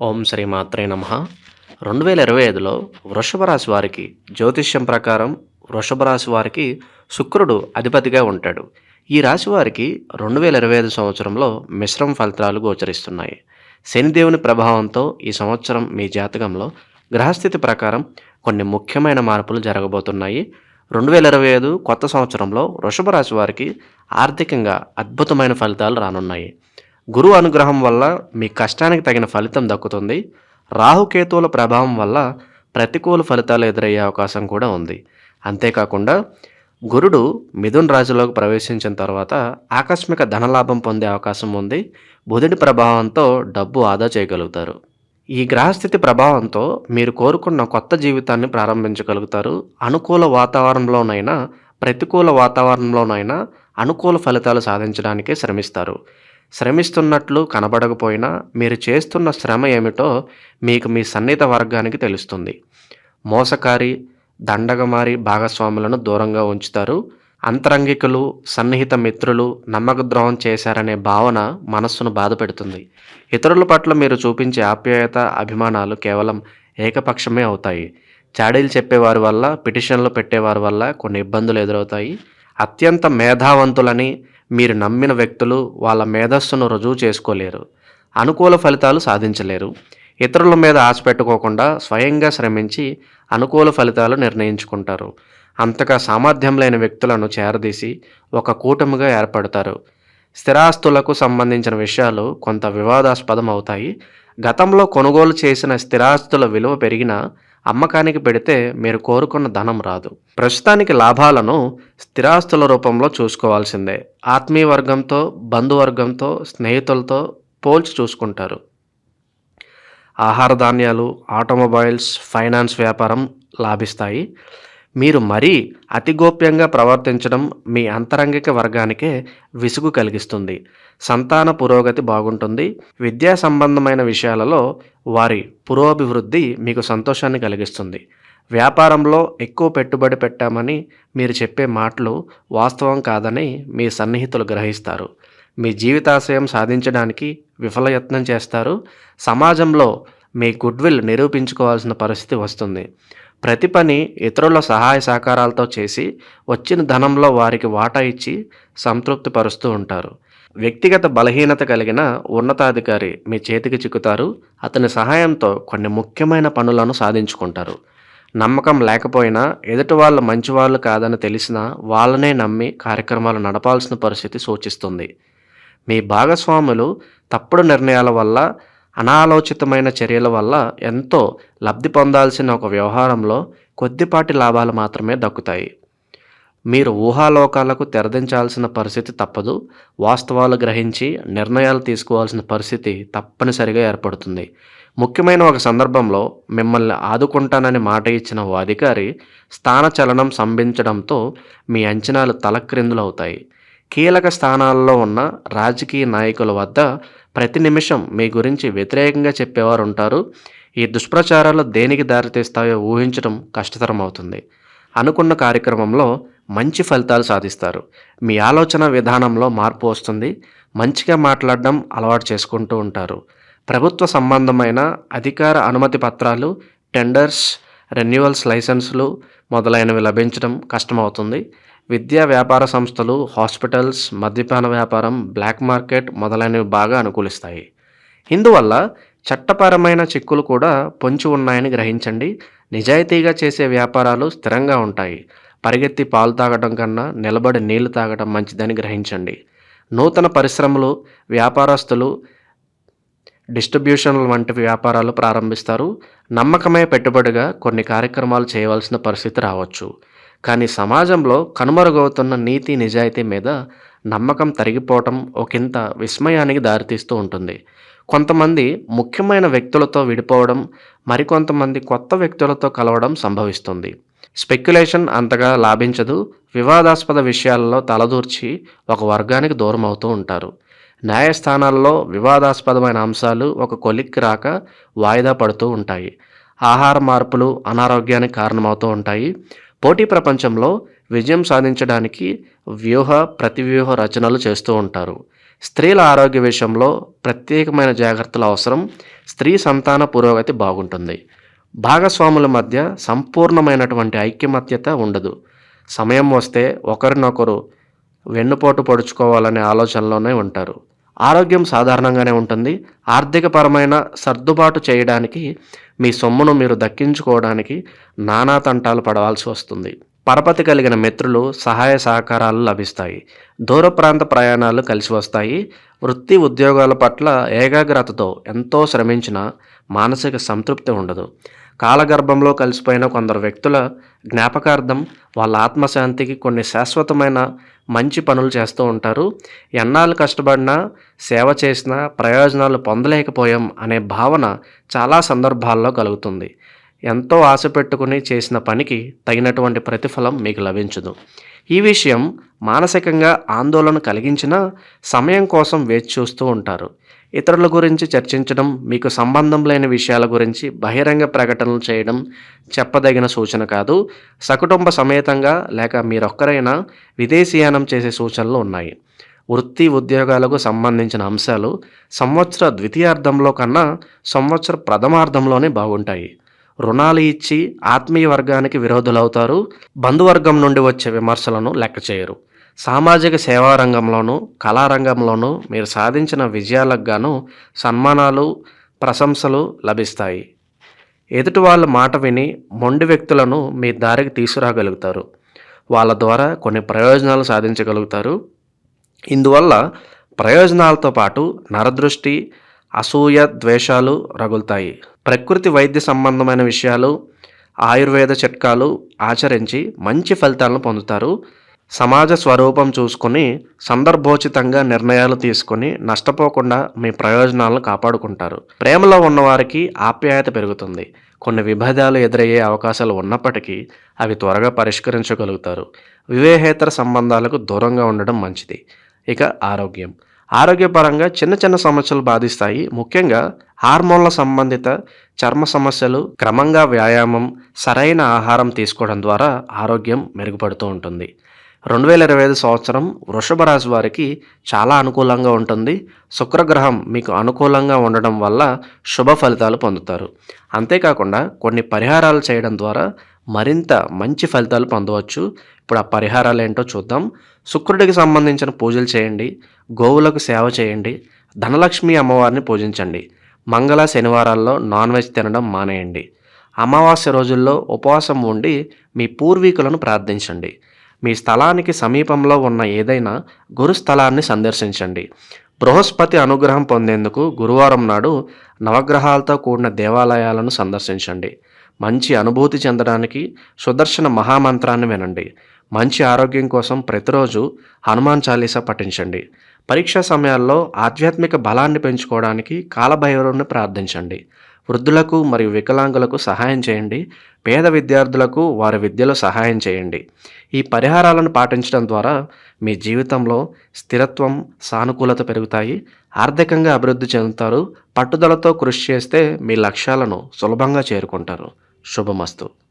ఓం శ్రీ మాత్రే నమ. రెండు వేల ఇరవై ఐదులో వృషభ రాశి వారికి జ్యోతిష్యం ప్రకారం వృషభ రాశి వారికి శుక్రుడు అధిపతిగా ఉంటాడు. ఈ రాశి వారికి రెండు వేల ఇరవై ఐదు సంవత్సరంలో మిశ్రమ ఫలితాలు గోచరిస్తున్నాయి. శనిదేవుని ప్రభావంతో ఈ సంవత్సరం మీ జాతకంలో గ్రహస్థితి ప్రకారం కొన్ని ముఖ్యమైన మార్పులు జరగబోతున్నాయి. రెండు వేల ఇరవై ఐదు కొత్త సంవత్సరంలో వృషభ రాశి వారికి ఆర్థికంగా అద్భుతమైన ఫలితాలు రానున్నాయి. గురు అనుగ్రహం వల్ల మీ కష్టానికి తగిన ఫలితం దక్కుతుంది. రాహుకేతువుల ప్రభావం వల్ల ప్రతికూల ఫలితాలు ఎదురయ్యే అవకాశం కూడా ఉంది. అంతేకాకుండా గురుడు మిథున్ రాశిలోకి ప్రవేశించిన తర్వాత ఆకస్మిక ధనలాభం పొందే అవకాశం ఉంది. బుధుడి ప్రభావంతో డబ్బు ఆదా చేయగలుగుతారు. ఈ గ్రహస్థితి ప్రభావంతో మీరు కోరుకున్న కొత్త జీవితాన్ని ప్రారంభించగలుగుతారు. అనుకూల వాతావరణంలోనైనా ప్రతికూల వాతావరణంలోనైనా అనుకూల ఫలితాలు సాధించడానికే శ్రమిస్తారు. శ్రమిస్తున్నట్లు కనబడకపోయినా మీరు చేస్తున్న శ్రమ ఏమిటో మీకు మీ సన్నిహిత వర్గానికి తెలుస్తుంది. మోసకారి దండగమారి భాగస్వాములను దూరంగా ఉంచుతారు. అంతరంగికులు సన్నిహిత మిత్రులు నమ్మకద్రోహం చేశారనే భావన మనస్సును బాధపెడుతుంది. ఇతరుల పట్ల మీరు చూపించే ఆప్యాయత అభిమానాలు కేవలం ఏకపక్షమే అవుతాయి. చాడీలు చెప్పేవారి వల్ల పిటిషన్లు పెట్టేవారి వల్ల కొన్ని ఇబ్బందులు ఎదురవుతాయి. అత్యంత మేధావంతులని మీరు నమ్మిన వ్యక్తులు వాళ్ళ మేధస్సును రుజువు చేసుకోలేరు. అనుకూల ఫలితాలు సాధించలేరు. ఇతరుల మీద ఆశ పెట్టుకోకుండా స్వయంగా శ్రమించి అనుకూల ఫలితాలు నిర్ణయించుకుంటారు. అంతగా సామర్థ్యం లేని వ్యక్తులను చేరదీసి ఒక కూటమిగా ఏర్పడతారు. స్థిరాస్తులకు సంబంధించిన విషయాలు కొంత వివాదాస్పదం అవుతాయి గతంలో కొనుగోలు చేసిన స్థిరాస్తుల విలువ పెరిగినా అమ్మకానికి పెడితే మీరు కోరుకున్న ధనం రాదు. ప్రస్తుతానికి లాభాలను స్థిరాస్తుల రూపంలో చూసుకోవాల్సిందే. ఆత్మీయ వర్గంతో బంధువర్గంతో స్నేహితులతో పోల్చి చూసుకుంటారు. ఆహార ధాన్యాలు ఆటోమొబైల్స్ ఫైనాన్స్ వ్యాపారం లాభిస్తాయి. మీరు మరీ అతి గోప్యంగా ప్రవర్తించడం మీ అంతరంగిక వర్గానికే విసుగు కలిగిస్తుంది. సంతాన పురోగతి బాగుంటుంది. విద్యా సంబంధమైన విషయాలలో వారి పురోభివృద్ధి మీకు సంతోషాన్ని కలిగిస్తుంది. వ్యాపారంలో ఎక్కువ పెట్టుబడి పెట్టామని మీరు చెప్పే మాటలు వాస్తవం కాదని మీ సన్నిహితులు గ్రహిస్తారు. మీ జీవితాశయం సాధించడానికి విఫలయత్నం చేస్తారు. సమాజంలో మీ గుడ్విల్ నిరూపించుకోవాల్సిన పరిస్థితి వస్తుంది. ప్రతి పని ఇతరుల సహాయ సహకారాలతో చేసి వచ్చిన ధనంలో వారికి వాటా ఇచ్చి సంతృప్తి పరుస్తూ ఉంటారు. వ్యక్తిగత బలహీనత కలిగిన ఉన్నతాధికారి మీ చేతికి చిక్కుతారు. అతని సహాయంతో కొన్ని ముఖ్యమైన పనులను సాధించుకుంటారు. నమ్మకం లేకపోయినా ఎదుటి వాళ్ళు మంచివాళ్ళు కాదని తెలిసినా వాళ్ళనే నమ్మి కార్యక్రమాలు నడపాల్సిన పరిస్థితి సూచిస్తుంది. మీ భాగస్వాములు తప్పుడు నిర్ణయాల వల్ల అనాలోచితమైన చర్యల వల్ల ఎంతో లబ్ధి పొందాల్సిన ఒక వ్యవహారంలో కొద్దిపాటి లాభాలు మాత్రమే దక్కుతాయి. మీరు ఊహాలోకాలకు తెరదించాల్సిన పరిస్థితి తప్పదు. వాస్తవాలు గ్రహించి నిర్ణయాలు తీసుకోవాల్సిన పరిస్థితి తప్పనిసరిగా ఏర్పడుతుంది. ముఖ్యమైన ఒక సందర్భంలో మిమ్మల్ని ఆదుకుంటానని మాట ఇచ్చిన ఓ అధికారి స్థానచలనం సంభించడంతో మీ అంచనాలు తలక్రిందులవుతాయి. కీలక స్థానాల్లో ఉన్న రాజకీయ నాయకుల వద్ద ప్రతి నిమిషం మీ గురించి వ్యతిరేకంగా చెప్పేవారు ఉంటారు ఈ దుష్ప్రచారాలు దేనికి దారితీస్తాయో ఊహించడం కష్టతరం అవుతుంది అనుకున్న కార్యక్రమంలో మంచి ఫలితాలు సాధిస్తారు. మీ ఆలోచన విధానంలో మార్పు వస్తుంది. మంచిగా మాట్లాడడం అలవాటు చేసుకుంటూ ఉంటారు. ప్రభుత్వ సంబంధమైన అధికార అనుమతి పత్రాలు టెండర్స్ రెన్యువల్స్ లైసెన్సులు మొదలైనవి లభించడం కష్టమవుతుంది. విద్యా వ్యాపార సంస్థలు హాస్పిటల్స్ మద్యపాన వ్యాపారం బ్లాక్ మార్కెట్ మొదలైనవి బాగా అనుకూలిస్తాయి. ఇందువల్ల చట్టపరమైన చిక్కులు కూడా పొంచి ఉన్నాయని గ్రహించండి. నిజాయితీగా చేసే వ్యాపారాలు స్థిరంగా ఉంటాయి. పరిగెత్తి పాలు తాగడం కన్నా నిలబడి నీళ్ళు తాగడం మంచిదని గ్రహించండి. నూతన పరిశ్రమలు వ్యాపారస్తులు డిస్ట్రిబ్యూషన్ల వంటి వ్యాపారాలు ప్రారంభిస్తారు. నమ్మకమే పెట్టుబడిగా కొన్ని కార్యక్రమాలు చేయవలసిన పరిస్థితి రావచ్చు. కానీ సమాజంలో కనుమరుగవుతున్న నీతి నిజాయితీ మీద నమ్మకం తరిగిపోవటం ఒకంత విస్మయానికి దారితీస్తూ ఉంటుంది. కొంతమంది ముఖ్యమైన వ్యక్తులతో విడిపోవడం మరికొంతమంది కొత్త వ్యక్తులతో కలవడం సంభవిస్తుంది. స్పెక్యులేషన్ అంతగా లాభించదు. వివాదాస్పద విషయాలలో తలదూర్చి ఒక వర్గానికి దూరం అవుతూ ఉంటారు. న్యాయస్థానాల్లో వివాదాస్పదమైన అంశాలు ఒక కొలిక్కి రాక వాయిదా పడుతూ ఉంటాయి. ఆహార మార్పులు అనారోగ్యానికి కారణమవుతూ ఉంటాయి. పోటీ ప్రపంచంలో విజయం సాధించడానికి వ్యూహ ప్రతివ్యూహ రచనలు చేస్తూ ఉంటారు. స్త్రీల ఆరోగ్య విషయంలో ప్రత్యేకమైన జాగ్రత్తల అవసరం. స్త్రీ సంతాన పురోగతి బాగుంటుంది. భాగస్వాముల మధ్య సంపూర్ణమైనటువంటి ఐక్యమత్యత ఉండదు. సమయం వస్తే ఒకరినొకరు వెన్నుపోటు పొడుచుకోవాలనే ఆలోచనలోనే ఉంటారు. ఆరోగ్యం సాధారణంగానే ఉంటుంది. ఆర్థికపరమైన సర్దుబాటు చేయడానికి మీ సొమ్మును మీరు దక్కించుకోవడానికి నానా తంటాలు పడవలసి వస్తుంది. పరపతి కలిగిన మిత్రులు సహాయ సహకారాలు లభిస్తాయి. దూర ప్రాంత ప్రయాణాలు కలిసి వస్తాయి. వృత్తి ఉద్యోగాల పట్ల ఏకాగ్రతతో ఎంతో శ్రమించిన మానసిక సంతృప్తి ఉండదు. కాలగర్భంలో కలిసిపోయిన కొందరు వ్యక్తుల జ్ఞాపకార్థం వాళ్ళ ఆత్మశాంతికి కొన్ని శాశ్వతమైన మంచి పనులు చేస్తూ ఉంటారు. ఎన్నాళ్ళు కష్టపడినా సేవ చేసినా ప్రయోజనాలు పొందలేకపోయాం అనే భావన చాలా సందర్భాల్లో కలుగుతుంది. ఎంతో ఆశ పెట్టుకుని చేసిన పనికి తగినటువంటి ప్రతిఫలం మీకు లభించదు. ఈ విషయం మానసికంగా ఆందోళన కలిగించినా సమయం కోసం వేచి చూస్తూ ఉంటారు. ఇతరుల గురించి చర్చించడం మీకు సంబంధం లేని విషయాల గురించి బహిరంగ ప్రకటనలు చేయడం చెప్పదగిన సూచన కాదు. సకుటుంబ సమేతంగా లేక మీరొక్కరైనా విదేశీయానం చేసే సూచనలు ఉన్నాయి. వృత్తి ఉద్యోగాలకు సంబంధించిన అంశాలు సంవత్సర ద్వితీయార్థంలో కన్నా సంవత్సర ప్రథమార్థంలోనే బాగుంటాయి. రుణాలు ఇచ్చి ఆత్మీయ వర్గానికి విరోధులవుతారు. బంధువర్గం నుండి వచ్చే విమర్శలను లెక్క చేయరు సామాజిక సేవా రంగంలోనూ కళారంగంలోనూ మీరు సాధించిన విజయాలకు గాను సన్మానాలు ప్రశంసలు లభిస్తాయి. ఎదుటి వాళ్ళ మాట విని మొండి వ్యక్తులను మీ దారికి తీసుకురాగలుగుతారు. వాళ్ళ ద్వారా కొన్ని ప్రయోజనాలు సాధించగలుగుతారు. ఇందువల్ల ప్రయోజనాలతో పాటు నరదృష్టి అసూయ ద్వేషాలు రగులుతాయి. ప్రకృతి వైద్య సంబంధమైన విషయాలు ఆయుర్వేద చిట్కాలు ఆచరించి మంచి ఫలితాలను పొందుతారు. సమాజ స్వరూపం చూసుకొని సందర్భోచితంగా నిర్ణయాలు తీసుకొని నష్టపోకుండా మీ ప్రయోజనాలను కాపాడుకుంటారు. ప్రేమలో ఉన్నవారికి ఆప్యాయత పెరుగుతుంది. కొన్ని విభేదాలు ఎదురయ్యే అవకాశాలు ఉన్నప్పటికీ అవి త్వరగా పరిష్కరించగలుగుతారు. వివేహేతర సంబంధాలకు దూరంగా ఉండడం మంచిది. ఇక ఆరోగ్యం. ఆరోగ్యపరంగా చిన్న చిన్న సమస్యలు బాధిస్తాయి. ముఖ్యంగా హార్మోన్ల సంబంధిత చర్మ సమస్యలు క్రమంగా వ్యాయామం సరైన ఆహారం తీసుకోవడం ద్వారా ఆరోగ్యం మెరుగుపడుతూ ఉంటుంది. రెండు వేల ఇరవై ఐదు సంవత్సరం వృషభ రాశి వారికి చాలా అనుకూలంగా ఉంటుంది. శుక్రగ్రహం మీకు అనుకూలంగా ఉండడం వల్ల శుభ ఫలితాలు పొందుతారు. అంతేకాకుండా కొన్ని పరిహారాలు చేయడం ద్వారా మరింత మంచి ఫలితాలు పొందవచ్చు. ఇప్పుడు ఆ పరిహారాలు ఏంటో చూద్దాం. శుక్రుడికి సంబంధించిన పూజలు చేయండి. గోవులకు సేవ చేయండి. ధనలక్ష్మి అమ్మవారిని పూజించండి. మంగళ శనివారాల్లో నాన్ వెజ్ తినడం మానేయండి. అమావాస్య రోజుల్లో ఉపవాసం ఉండి మీ పూర్వీకులను ప్రార్థించండి. మీ స్థలానికి సమీపంలో ఉన్న ఏదైనా గురుస్థలాన్ని సందర్శించండి. బృహస్పతి అనుగ్రహం పొందేందుకు గురువారం నాడు నవగ్రహాలతో కూడిన దేవాలయాలను సందర్శించండి. మంచి అనుభూతి చెందడానికి సుదర్శన మహామంత్రాన్ని వినండి. మంచి ఆరోగ్యం కోసం ప్రతిరోజు హనుమాన్ చాలీసా పఠించండి. పరీక్షా సమయాల్లో ఆధ్యాత్మిక బలాన్ని పెంచుకోవడానికి కాలభైరవుని ప్రార్థించండి. వృద్ధులకు మరియు వికలాంగులకు సహాయం చేయండి. పేద విద్యార్థులకు వారి విద్యలో సహాయం చేయండి. ఈ పరిహారాలను పాటించడం ద్వారా మీ జీవితంలో స్థిరత్వం సానుకూలత పెరుగుతాయి. ఆర్థికంగా అభివృద్ధి చెందుతారు. పట్టుదలతో కృషి చేస్తే మీ లక్ష్యాలను సులభంగా చేరుకుంటారు. శుభమస్తు.